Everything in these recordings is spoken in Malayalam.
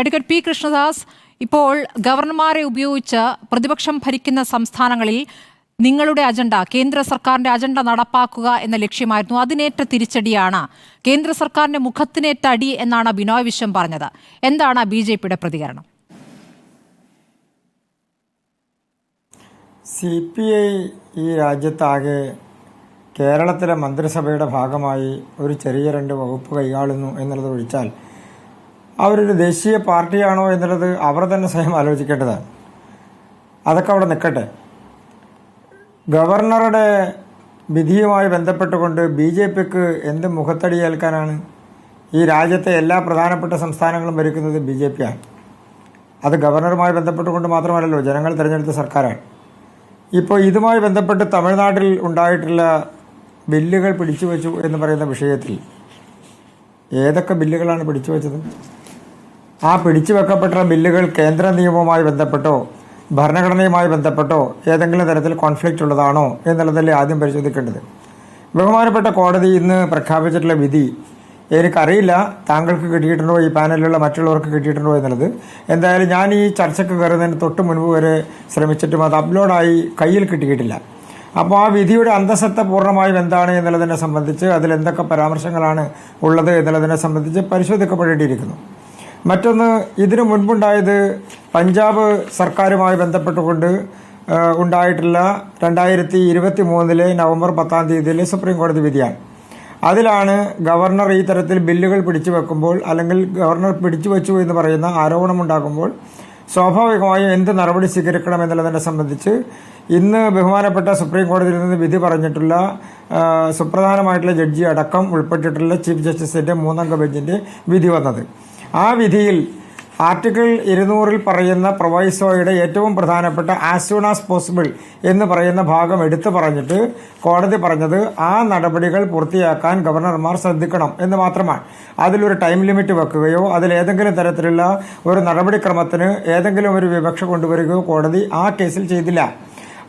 അഡ്വക്കേറ്റ് പി കൃഷ്ണദാസ് ഇപ്പോൾ ഗവർണർമാരെ ഉപയോഗിച്ച് പ്രതിപക്ഷം ഭരിക്കുന്ന സംസ്ഥാനങ്ങളിൽ നിങ്ങളുടെ അജണ്ട കേന്ദ്ര സർക്കാരിന്റെ അജണ്ട നടപ്പാക്കുക എന്ന ലക്ഷ്യമായിരുന്നു. അതിനേറ്റ തിരിച്ചടിയാണ് കേന്ദ്ര സർക്കാരിന്റെ മുഖത്തിനേറ്റ അടി എന്നാണ് ബിനോയ് വിശ്വം പറഞ്ഞത്. എന്താണ് ബി ജെ പിയുടെ പ്രതികരണം? സി പി ഐ ഈ രാജ്യത്താകെ കേരളത്തിലെ മന്ത്രിസഭയുടെ ഭാഗമായി ഒരു ചെറിയ രണ്ട് വകുപ്പ് കൈകാളുന്നു എന്നുള്ളത് ഒഴിച്ചാൽ അവരൊരു ദേശീയ പാർട്ടിയാണോ എന്നുള്ളത് അവർ തന്നെ സ്വയം ആലോചിക്കേണ്ടതാണ്. അതൊക്കെ അവിടെ നിൽക്കട്ടെ. ഗവർണറുടെ വിധിയുമായി ബന്ധപ്പെട്ടുകൊണ്ട് ബി ജെ പിക്ക് എന്ത് മുഖത്തടി ഏൽക്കാനാണ് ഈ രാജ്യത്തെ എല്ലാ പ്രധാനപ്പെട്ട സംസ്ഥാനങ്ങളും ഭരിക്കുന്നത് ബി ജെ പിയാണ്. അത് ഗവർണറുമായി ബന്ധപ്പെട്ടുകൊണ്ട് മാത്രമല്ലല്ലോ ജനങ്ങൾ തിരഞ്ഞെടുത്ത സർക്കാരാണ്. ഇപ്പോൾ ഇതുമായി ബന്ധപ്പെട്ട് തമിഴ്നാട്ടിൽ ഉണ്ടായിട്ടുള്ള ബില്ലുകൾ പിടിച്ചു വച്ചു എന്ന് പറയുന്ന വിഷയത്തിൽ ഏതൊക്കെ ബില്ലുകളാണ് പിടിച്ചു വച്ചത് ആ പിടിച്ചു വെക്കപ്പെട്ട ബില്ലുകൾ കേന്ദ്ര നിയമവുമായി ബന്ധപ്പെട്ടോ ഭരണഘടനയുമായി ബന്ധപ്പെട്ടോ ഏതെങ്കിലും തരത്തിൽ കോൺഫ്ലിക്റ്റ് ഉള്ളതാണോ എന്നുള്ളതല്ലേ ആദ്യം പരിശോധിക്കേണ്ടത്. ബഹുമാനപ്പെട്ട കോടതി ഇന്ന് പ്രഖ്യാപിച്ചിട്ടുള്ള വിധി എനിക്കറിയില്ല താങ്കൾക്ക് കിട്ടിയിട്ടുണ്ടോ ഈ പാനലിലുള്ള മറ്റുള്ളവർക്ക് കിട്ടിയിട്ടുണ്ടോ എന്നുള്ളത്. എന്തായാലും ഞാൻ ഈ ചർച്ചയ്ക്ക് കയറുന്നതിന് തൊട്ട് മുൻപ് വരെ ശ്രമിച്ചിട്ടും അത് അപ്ലോഡായി കയ്യിൽ കിട്ടിയിട്ടില്ല. അപ്പോൾ ആ വിധിയുടെ അന്തസത്ത പൂർണമായും എന്താണ് എന്നുള്ളതിനെ സംബന്ധിച്ച് അതിൽ എന്തൊക്കെ പരാമർശങ്ങളാണ് ഉള്ളത് എന്നുള്ളതിനെ സംബന്ധിച്ച് പരിശോധിക്കപ്പെടേണ്ടിയിരിക്കുന്നു. മറ്റൊന്ന് ഇതിനു മുൻപുണ്ടായത് പഞ്ചാബ് സർക്കാരുമായി ബന്ധപ്പെട്ടുകൊണ്ട് ഉണ്ടായിട്ടുള്ള രണ്ടായിരത്തി ഇരുപത്തി മൂന്നിലെ നവംബർ പത്താം തീയതിയിലെ സുപ്രീം കോടതി വിധിയാണ്. അതിലാണ് ഗവർണർ ഈ തരത്തിൽ ബില്ലുകൾ പിടിച്ചു വെക്കുമ്പോൾ അല്ലെങ്കിൽ ഗവർണർ പിടിച്ചു വെച്ചു എന്ന് പറയുന്ന ആരോപണമുണ്ടാക്കുമ്പോൾ സ്വാഭാവികമായും എന്ത് നടപടി സ്വീകരിക്കണം എന്നുള്ളതിനെ സംബന്ധിച്ച് ഇന്ന് ബഹുമാനപ്പെട്ട സുപ്രീം കോടതിയിൽ നിന്ന് വിധി പറഞ്ഞിട്ടുള്ള സുപ്രധാനമായിട്ടുള്ള ജഡ്ജി അടക്കം ഉൾപ്പെട്ടിട്ടുള്ള ചീഫ് ജസ്റ്റിസിന്റെ മൂന്നംഗ ബെഞ്ചിന്റെ വിധി വന്നത്. ആ വിധിയിൽ ആർട്ടിക്കിൾ ഇരുന്നൂറിൽ പറയുന്ന പ്രൊവൈസോയുടെ ഏറ്റവും പ്രധാനപ്പെട്ട ആസ് സൂൺ ആസ് പോസിബിൾ എന്ന് പറയുന്ന ഭാഗം എടുത്തു പറഞ്ഞിട്ട് കോടതി പറഞ്ഞത് ആ നടപടികൾ പൂർത്തിയാക്കാൻ ഗവർണർമാർ ശ്രദ്ധിക്കണം എന്ന് മാത്രമാണ്. അതിലൊരു ടൈം ലിമിറ്റ് വെക്കുകയോ അതിൽ ഏതെങ്കിലും തരത്തിലുള്ള ഒരു നടപടിക്രമത്തിന് ഏതെങ്കിലും ഒരു വിവക്ഷ കൊണ്ടുവരികയോ കോടതി ആ കേസിൽ ചെയ്തില്ല.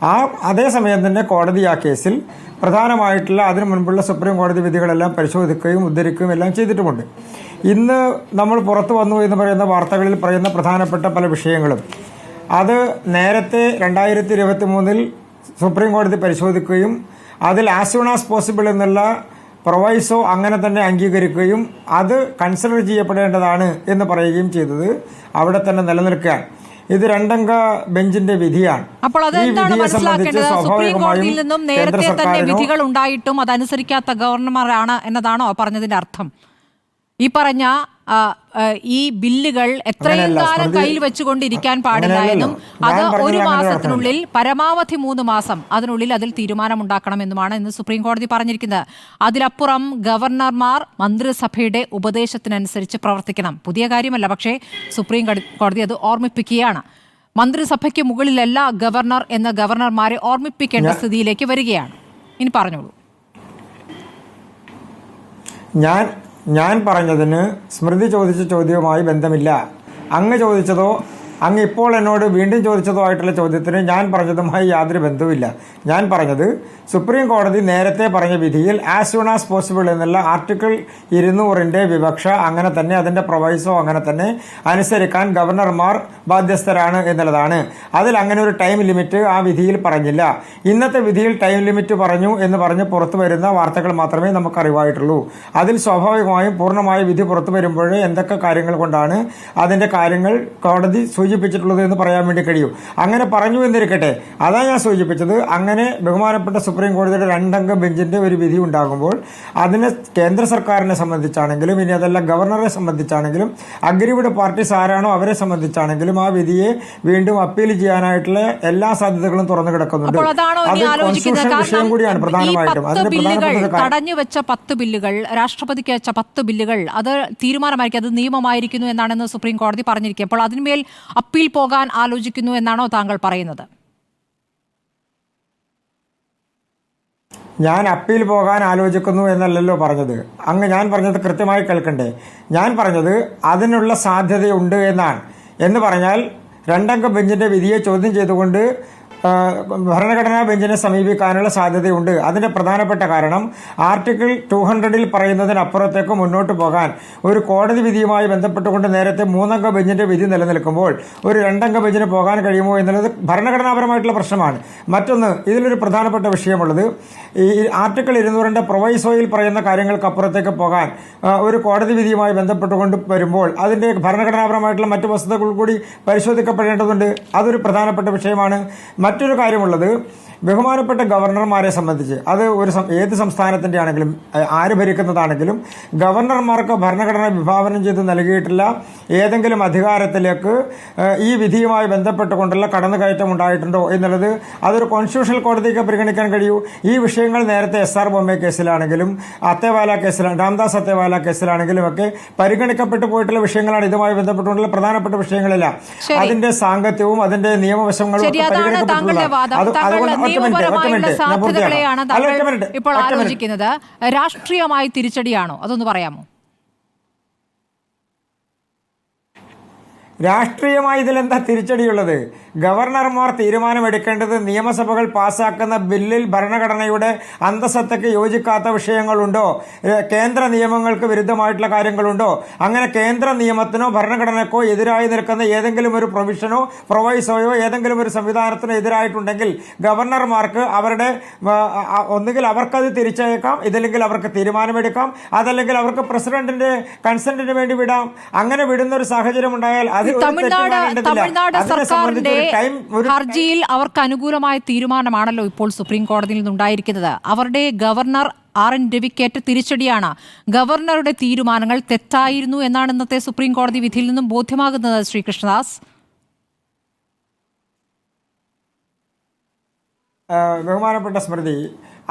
ആ അതേസമയം തന്നെ കോടതി ആ കേസിൽ പ്രധാനമായിട്ടുള്ള അതിനു മുൻപുള്ള സുപ്രീം കോടതി വിധികളെല്ലാം പരിശോധിക്കുകയും ഉദ്ധരിക്കുകയും എല്ലാം ചെയ്തിട്ടുമുണ്ട്. ഇന്ന് നമ്മൾ പുറത്തു വന്നു എന്ന് പറയുന്ന വാർത്തകളിൽ പറയുന്ന പ്രധാനപ്പെട്ട പല വിഷയങ്ങളും. അത് നേരത്തെ രണ്ടായിരത്തി ഇരുപത്തി മൂന്നിൽ സുപ്രീം കോടതി പരിശോധിക്കുകയും അതിൽ ആസ് സൂൺ ആസ് പോസിബിൾ എന്നുള്ള പ്രൊവൈസോ അങ്ങനെ തന്നെ അംഗീകരിക്കുകയും അത് കൺസിഡർ ചെയ്യപ്പെടേണ്ടതാണ് എന്ന് പറയുകയും ചെയ്തത് അവിടെ തന്നെ നിലനിൽക്കാൻ. ഇത് രണ്ടംഗ ബെഞ്ചിന്റെ വിധിയാണ്. അപ്പോൾ അത് എന്താണ് മനസ്സിലാക്കേണ്ടത്? സുപ്രീം കോടതിയിൽ നിന്നും നേരത്തെ തന്നെ വിധികൾ ഉണ്ടായിട്ടും അതനുസരിക്കാത്ത ഗവർണർമാരാണ് എന്നതാണോ പറഞ്ഞതിന്റെ അർത്ഥം? ഈ പറഞ്ഞ ഈ ബില്ലുകൾ എത്രയും കാലം കയ്യിൽ വെച്ചുകൊണ്ടിരിക്കാൻ പാടില്ല എന്നും അത് ഒരു മാസത്തിനുള്ളിൽ പരമാവധി മൂന്ന് മാസം അതിനുള്ളിൽ അതിൽ തീരുമാനമുണ്ടാക്കണമെന്നുമാണ് ഇന്ന് സുപ്രീം കോടതി പറഞ്ഞിരിക്കുന്നത്. അതിലപ്പുറം ഗവർണർമാർ മന്ത്രിസഭയുടെ ഉപദേശത്തിനനുസരിച്ച് പ്രവർത്തിക്കണം. പുതിയ കാര്യമല്ല പക്ഷേ സുപ്രീം കോടതി അത് ഓർമ്മിപ്പിക്കുകയാണ്. മന്ത്രിസഭയ്ക്ക് മുകളിലല്ല ഗവർണർ എന്ന ഗവർണർമാരെ ഓർമ്മിപ്പിക്കേണ്ട സ്ഥിതിയിലേക്ക് വരികയാണ്. ഇനി പറഞ്ഞോളൂ. ഞാൻ ഞാൻ പറഞ്ഞതിന് സ്മൃതി ചോദിച്ച ചോദ്യവുമായി ബന്ധമില്ല. അങ്ങ് ചോദിച്ചതോ അങ്ങ് ഇപ്പോൾ എന്നോട് വീണ്ടും ചോദിച്ചതോ ആയിട്ടുള്ള ചോദ്യത്തിന് ഞാൻ പറഞ്ഞതുമായി യാതൊരു ബന്ധവുമില്ല. ഞാൻ പറഞ്ഞത് സുപ്രീം കോടതി നേരത്തെ പറഞ്ഞ വിധിയിൽ ആസ് സൂൺ ആസ് പോസിബിൾ എന്നുള്ള ആർട്ടിക്കിൾ ഇരുന്നൂറിന്റെ വിവക്ഷ അങ്ങനെ തന്നെ അതിന്റെ പ്രൊവൈസോ അങ്ങനെ തന്നെ അനുസരിക്കാൻ ഗവർണർമാർ ബാധ്യസ്ഥരാണ് എന്നുള്ളതാണ്. അതിൽ അങ്ങനെ ഒരു ടൈം ലിമിറ്റ് ആ വിധിയിൽ പറഞ്ഞില്ല. ഇന്നത്തെ വിധിയിൽ ടൈം ലിമിറ്റ് പറഞ്ഞു എന്ന് പറഞ്ഞ് പുറത്തു വരുന്ന വാർത്തകൾ മാത്രമേ നമുക്ക് അറിവായിട്ടുള്ളൂ. അതിൽ സ്വാഭാവികമായും പൂർണമായ വിധി പുറത്തു വരുമ്പോൾ എന്തൊക്കെ കാര്യങ്ങൾ കൊണ്ടാണ് അതിന്റെ കാര്യങ്ങൾ കോടതി സൂചിപ്പിച്ചിട്ടുള്ളത് എന്ന് പറയാൻ വേണ്ടി കഴിയും. അങ്ങനെ പറഞ്ഞു എന്നിരിക്കട്ടെ. അതാണ് ഞാൻ സൂചിപ്പിച്ചത്. അങ്ങനെ ബഹുമാനപ്പെട്ട സുപ്രീം കോടതിയുടെ രണ്ടംഗ ബെഞ്ചിന്റെ ഒരു വിധി ഉണ്ടാകുമ്പോൾ അതിനെ കേന്ദ്ര സർക്കാരിനെ സംബന്ധിച്ചാണെങ്കിലും ഇനി അതല്ല ഗവർണറെ സംബന്ധിച്ചാണെങ്കിലും അഗ്രിവിഡ് പാർട്ടീസ് ആരാണോ അവരെ സംബന്ധിച്ചാണെങ്കിലും ആ വിധിയെ വീണ്ടും അപ്പീൽ ചെയ്യാനായിട്ടുള്ള എല്ലാ സാധ്യതകളും തുറന്നു കിടക്കുന്നുണ്ട്. അത് കോൺസ്റ്റിറ്റ്യൂഷൻ വിഷയം കൂടിയാണ് പ്രധാനമായിട്ടും. അതിന്റെ പ്രധാനപ്പെട്ട വെച്ച പത്ത് ബില്ലുകൾ രാഷ്ട്രപതിക്ക് അയച്ച പത്ത് ബില്ലുകൾ അത് തീരുമാനമായിരിക്കും അത് നിയമമായിരിക്കുന്നു എന്നാണെന്ന് സുപ്രീം കോടതി പറഞ്ഞിരിക്കും അപ്പോൾ അതിന്മേൽ അപ്പീൽ പോകാൻ ആലോചിക്കുന്നു എന്നാണോ താങ്കൾ പറയുന്നത്? ഞാൻ അപ്പീൽ പോകാൻ ആലോചിക്കുന്നു എന്നല്ലല്ലോ പറഞ്ഞത്. അങ്ങ് ഞാൻ പറഞ്ഞത് കൃത്യമായി കേൾക്കണ്ടേ. ഞാൻ പറഞ്ഞത് അതിനുള്ള സാധ്യതയുണ്ട് എന്നാണ്. എന്ന് പറഞ്ഞാൽ രണ്ടംഗ ബെഞ്ചിന്റെ വിധിയെ ചോദ്യം ചെയ്തുകൊണ്ട് ഭരണഘടനാ ബെഞ്ചിനെ സമീപിക്കാനുള്ള സാധ്യതയുണ്ട്. അതിന്റെ പ്രധാനപ്പെട്ട കാരണം ആർട്ടിക്കിൾ ടു ഹൺഡ്രഡിൽ പറയുന്നതിനപ്പുറത്തേക്ക് മുന്നോട്ട് പോകാൻ. ഒരു കോടതി വിധിയുമായി ബന്ധപ്പെട്ടുകൊണ്ട് നേരത്തെ മൂന്നംഗ ബെഞ്ചിന്റെ വിധി നിലനിൽക്കുമ്പോൾ ഒരു രണ്ടംഗ ബെഞ്ചിന് പോകാൻ കഴിയുമോ എന്നുള്ളത് ഭരണഘടനാപരമായിട്ടുള്ള പ്രശ്നമാണ്. മറ്റൊന്ന് ഇതിലൊരു പ്രധാനപ്പെട്ട വിഷയമുള്ളത് ഈ ആർട്ടിക്കിൾ ഇരുന്നൂറിന്റെ പ്രൊവൈസോയിൽ പറയുന്ന കാര്യങ്ങൾക്ക് അപ്പുറത്തേക്ക് പോകാൻ ഒരു കോടതി വിധിയുമായി ബന്ധപ്പെട്ടുകൊണ്ട് വരുമ്പോൾ അതിന്റെ ഭരണഘടനാപരമായിട്ടുള്ള മറ്റു വസ്തുതകൾ കൂടി പരിശോധിക്കപ്പെടേണ്ടതുണ്ട്. അതൊരു പ്രധാനപ്പെട്ട വിഷയമാണ്. മറ്റൊരു കാര്യമുള്ളത് ബഹുമാനപ്പെട്ട ഗവർണർമാരെ സംബന്ധിച്ച്. അത് ഒരു ഏത് സംസ്ഥാനത്തിന്റെ ആണെങ്കിലും ആര് ഭരിക്കുന്നതാണെങ്കിലും ഗവർണർമാർക്ക് ഭരണഘടന വിഭാവനം ചെയ്ത് നൽകിയിട്ടുള്ള ഏതെങ്കിലും അധികാരത്തിലേക്ക് ഈ വിധിയുമായി ബന്ധപ്പെട്ടുകൊണ്ടുള്ള കടന്നുകയറ്റം ഉണ്ടായിട്ടുണ്ടോ എന്നുള്ളത് അതൊരു കോൺസ്റ്റിറ്റ്യൂഷണൽ കോടതിക്ക് പരിഗണിക്കാൻ കഴിയൂ. ഈ വിഷയങ്ങൾ നേരത്തെ എസ് ആർ ബൊമ്മെ കേസിലാണെങ്കിലും അത്തേവാല കേസിലാണ് രാംദാസ് അത്തേവാല കേസിലാണെങ്കിലും ഒക്കെ പരിഗണിക്കപ്പെട്ടു പോയിട്ടുള്ള വിഷയങ്ങളാണ് ഇതുമായി ബന്ധപ്പെട്ടുകൊണ്ടുള്ള പ്രധാനപ്പെട്ട വിഷയങ്ങളില്ല. അതിന്റെ സാങ്കത്യവും അതിന്റെ നിയമവശങ്ങളും താങ്കളുടെ. വാദം താങ്കളുടെ നിയമപരമായുള്ള സാധ്യതകളെയാണ് താങ്കൾ ഇപ്പോൾ ആലോചിക്കുന്നത്. രാഷ്ട്രീയമായി തിരിച്ചടിയാണോ? അതൊന്ന് പറയാമോ? രാഷ്ട്രീയമായി ഇതിലെന്താ തിരിച്ചടിയുള്ളത്? ഗവർണർമാർ തീരുമാനമെടുക്കേണ്ടത് നിയമസഭകൾ പാസാക്കുന്ന ബില്ലിൽ ഭരണഘടനയുടെ അന്തസത്തയ്ക്ക് യോജിക്കാത്ത വിഷയങ്ങളുണ്ടോ? കേന്ദ്ര നിയമങ്ങൾക്ക് വിരുദ്ധമായിട്ടുള്ള കാര്യങ്ങളുണ്ടോ? അങ്ങനെ കേന്ദ്ര നിയമത്തിനോ ഭരണഘടനക്കോ എതിരായി നിൽക്കുന്ന ഏതെങ്കിലും ഒരു പ്രൊവിഷനോ പ്രൊവൈസോയോ ഏതെങ്കിലും ഒരു സംവിധാനത്തിനോ എതിരായിട്ടുണ്ടെങ്കിൽ ഗവർണർമാർക്ക് അവരുടെ ഒന്നുകിൽ അവർക്കത് തിരിച്ചയക്കാം ഇതല്ലെങ്കിൽ അവർക്ക് തീരുമാനമെടുക്കാം അതല്ലെങ്കിൽ അവർക്ക് പ്രസിഡന്റിന്റെ കൺസെന്റിന് വേണ്ടി വിടാം. അങ്ങനെ വിടുന്ന ഒരു സാഹചര്യം ഉണ്ടായാൽ അത് തമിഴ്നാട് തമിഴ്നാട് സർക്കാരിന്റെ ഹർജിയിൽ അവർക്ക് അനുകൂലമായ തീരുമാനമാണല്ലോ ഇപ്പോൾ സുപ്രീം കോടതിയിൽ നിന്നുണ്ടായിരിക്കുന്നത്. അവരുടെ ഗവർണർ ആർ എൻ രവിക്കേറ്റ തിരിച്ചടിയാണ്. ഗവർണറുടെ തീരുമാനങ്ങൾ തെറ്റായിരുന്നു എന്നാണ് ഇന്നത്തെ സുപ്രീം കോടതി വിധിയിൽ നിന്നും ബോധ്യമാകുന്നത് ശ്രീകൃഷ്ണദാസ്. ബഹുമാനപ്പെട്ട സ്മൃതി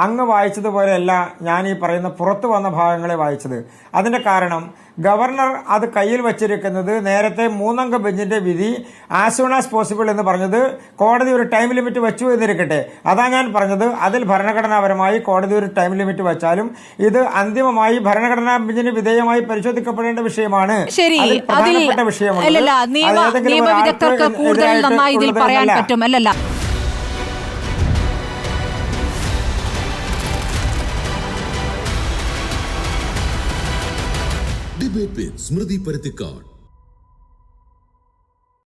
അങ്ങ് വായിച്ചതുപോലെയല്ല ഞാൻ ഈ പറയുന്ന പുറത്തു വന്ന ഭാഗങ്ങളെ വായിച്ചത്. അതിന്റെ കാരണം ഗവർണർ അത് കയ്യിൽ വച്ചിരിക്കുന്നത് നേരത്തെ മൂന്നംഗ ബെഞ്ചിന്റെ വിധി ആസ് സൂൺ ആസ് പോസിബിൾ എന്ന് പറഞ്ഞത് കോടതി ഒരു ടൈം ലിമിറ്റ് വെച്ചു എന്നിരിക്കട്ടെ. അതാ ഞാൻ പറഞ്ഞത്. അതിൽ ഭരണഘടനാപരമായി കോടതി ഒരു ടൈം ലിമിറ്റ് വെച്ചാലും ഇത് അന്തിമമായി ഭരണഘടനാ ബെഞ്ചിന് വിധേയമായി പരിശോധിക്കപ്പെടേണ്ട വിഷയമാണ്. അതിൽ പ്രധാനപ്പെട്ട വിഷയമാണ് അല്ലല്ല നിയമ നിയമവിദഗ്ധർക്ക് കൂടുതൽ എതിരായിട്ട് നന്നായി ഇതിൽ പറയാൻ പറ്റും. അല്ലല്ല. ഡിബേറ്റ് വിത്ത് സ്മൃതി പരുത്തിക്കാട്